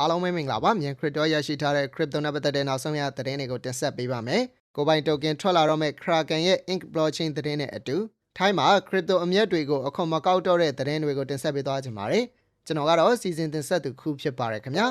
အားလုံးပဲမင်္ဂလာပါမြန် crypto ရရှိထားတဲ့ crypto နဲ့ပတ်သက်တဲ့နောက်ဆုံးရသတင်းတွေကိုတင်ဆက်ပေးပါမယ်ကိုပိုင် token ထွက်လာတော့မဲ့ Kraken ရဲ့ Ink blockchain သတင်းနဲ့အတူထိုင်းမှာ crypto အမြတ်တွေကိုအခွန်မကောက်တော့တဲ့သတင်းတွေကိုတင်ဆက်ပေးသွားကြပါမယ်ကျွန်တော်ကတော့စီစဉ်တင်ဆက်သူခုဖြစ်ပါတယ်ခင်ဗျာ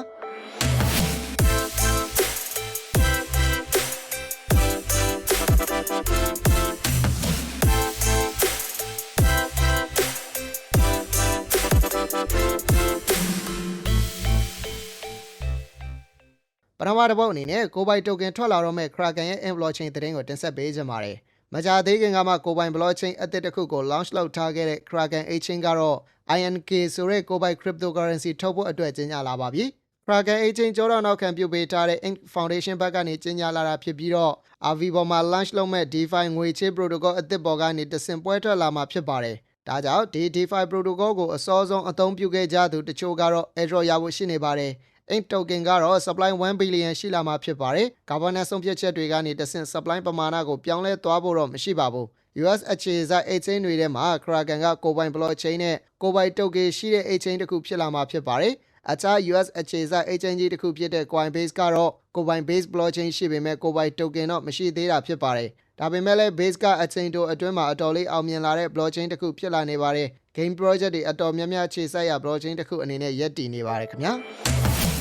ပထမတစ်ပုတ်အနေနဲ့ကိုပိုင် token ထွက်လာတော့မဲ့ Kraken ရဲ့ Ink blockchain သတင်းကိုတင်ဆက်ပေးကြပါမယ်မကြာသေးခင်ကမှကိုပိုင် blockchain အသစ်တစ်ခုကို launch လုပ်ထားခဲ့တဲ့ Kraken Exchange ကတော့ INK ဆိုတဲ့ကိုပိုင် cryptocurrency ထုတ်ဖို့အတွက်ကြီးညာလာပါပြီ။ Kraken Exchange ကြောတော့နောက်ခံပြုပေးထားတဲ့ Ink Foundation ဘက်ကနေကြီးညာလာတာဖြစ်ပြီးတော့ RV ပေါ်မှာ launch လုပ်မဲ့ DeFi ငွေချေး protocol အသစ်ပေါ်ကနေတဆင့်ပွဲထွက်လာမှာဖြစ်ပါတယ်။ဒါကြောင့်ဒီ DeFi protocol ကိုအစောဆုံးအသုံးပြုခဲ့ကြသူတချို့ကတော့ airdrop ရဖို့ရှိနေပါတယ်။ Ink token ကတော့ supply 1 billion ရှိလာမှာဖြစ်ပါတယ်။ governance ဆုံးဖြတ်ချက်တွေကနေတဆင့် supply ပမာဏကိုပြောင်းလဲသွားဖို့တော့မရှိပါဘူး။ US အခြေစိုက် exchange တွေထဲမှာ Kraken ကကိုပိုင် blockchain နဲ့ကိုပိုင် token ရှိတဲ့ exchange တစ်ခုဖြစ်လာမှာဖြစ်ပါတယ်။အခြား US အခြေစိုက် exchange ကြီးတစ်ခုဖြစ်တဲ့ Coinbase ကတော့ကိုပိုင် base blockchain ရှိပေမဲ့ကိုပိုင် token တော့မရှိသေးတာဖြစ်ပါတယ်။ဒါပေမဲ့လည်း base ကအချိန်တိုအတွင်းမှာအတော်လေးအောင်မြင်လာတဲ့ blockchain တစ်ခုဖြစ်လာနေပါတယ်။ game project တွေအတော်များများခြေစိုက်ရ blockchain တစ်ခုအနေနဲ့ရပ်တည်နေပါတယ်ခင်ဗျာ။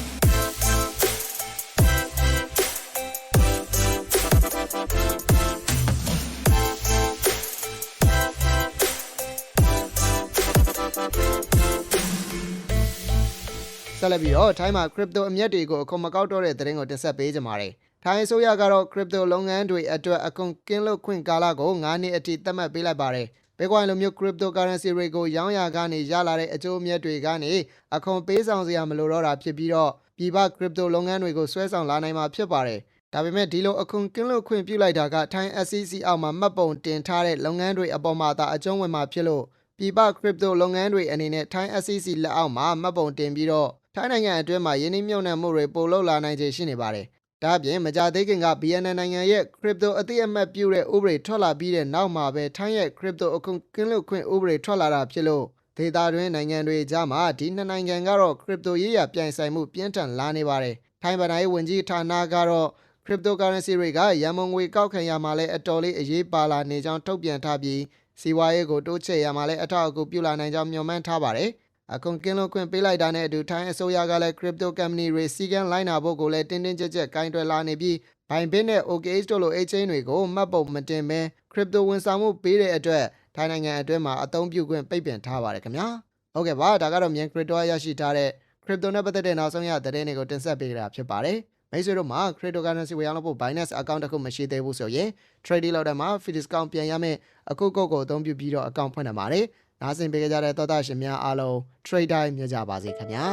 ဆက်လက်ပြီးတော့ထိုင်းမှာ crypto အမြတ်တွေကိုအခွန်မကောက်တော့တဲ့သတင်းကိုတင်ဆက်ပေးကြပါမယ်။ထိုင်းအစိုးရကတော့ crypto လုပ်ငန်းတွေအတွက်အခွန်ကင်းလွတ်ခွင့်ကာလကို9နှစ်အထိသတ်မှတ်ပေးလိုက်ပါတယ်။ Bitcoin လိုမျိုး cryptocurrency တွေကိုရောင်းရကနေရလာတဲ့အကျိုးအမြတ်တွေကနေအခွန်ပေးဆောင်စရာမလိုတော့တာဖြစ်ပြီးတော့ပြည်ပ crypto လုပ်ငန်းတွေကိုဆွဲဆောင်လာနိုင်မှာဖြစ်ပါတယ်။ဒါပေမဲ့ဒီလိုအခွန်ကင်းလွတ်ခွင့်ပြုလိုက်တာကထိုင်း SEC အောက်မှာမှတ်ပုံတင်ထားတဲ့လုပ်ငန်းတွေအပေါ်မှာသာအကျုံးဝင်မှာဖြစ်လို့ ပြည်ပ crypto လုပ်ငန်းတွေအနေနဲ့ ထိုင်း SEC လက်အောက်မှာ မှတ်ပုံတင်ပြီးတော့ ထိုင်းနိုင်ငံအတွင်းမှာယင်းနှိမ့်မြုပ်နှံမှုတွေ ပိုလုပ်လာနိုင်ခြေရှိနေပါတယ်။ဒါ့အပြင် မကြာသေးခင်က BNN နိုင်ငံရဲ့ crypto အသိအမှတ်ပြုတဲ့ ဥပဒေထွက်လာပြီးတဲ့နောက်မှာပဲ ထိုင်းရဲ့ crypto အခွန်ကင်းလွတ်ခွင့် ဥပဒေထွက်လာတာဖြစ်လို့ ဒေသတွင်းနိုင်ငံတွေကြားမှာ ဒီနှစ်နိုင်ငံကတော့ crypto ရေးရာ ပြိုင်ဆိုင်မှု ပြင်းထန်လာနေပါတယ်။ထိုင်းဗဏ္ဍာရေးဝန်ကြီးဌာနကတော့ cryptocurrency တွေက ရန်မုံငွေကောက်ခံရမှာလည်း အတော်လေး အရေးပါလာနေကြောင်း ထုတ်ပြန်ထားပြီး စီးပွားရေးကိုတိုးချဲ့ရမှာလည်းအထောက်အကူပြုလာနိုင်ကြောင်းမျှော်မှန်းထားပါတယ်။အခွန်ကင်းလွတ်ခွင့်ပေးလိုက်တာနဲ့အတူထိုင်းအစိုးရကလည်း crypto company တွေစီကံလိုက်နာဖို့ကိုလည်းတင်းတင်းကြပ်ကြပ်ကင်တွယ်လာနေပြီး Binance နဲ့ OKX တို့လို exchange တွေကိုမှတ်ပုံမတင်ဘဲ crypto ဝန်ဆောင်မှုပေးတဲ့အတွက်ထိုင်းနိုင်ငံအတွင်းမှာအသုံးပြုခွင့်ပိတ်ပင်ထားပါတယ်ခင်ဗျာဟုတ်ကဲ့ပါဒါကတော့မြန် crypto ရရှိထားတဲ့ crypto နဲ့ပတ်သက်တဲ့နောက်ဆုံးရသတင်းတွေကိုတင်ဆက်ပေးကြတာဖြစ်ပါတယ် မိတ်ဆွေတို့မှာ cryptocurrency ဝယ်အောင်လုပ်ဖို့ Binance account တစ်ခုမရှိသေးဘူးဆိုရင် trading လုပ်တဲ့မှာ fee discount ပြန်ရမယ်အခုကုတ်ကိုအသုံးပြုပြီးတော့ account ဖွင့်နိုင်ပါတယ်နားဆင်ပေးကြတဲ့သောတာရှင်များအားလုံး trade time မြကြပါစေခင်ဗျာ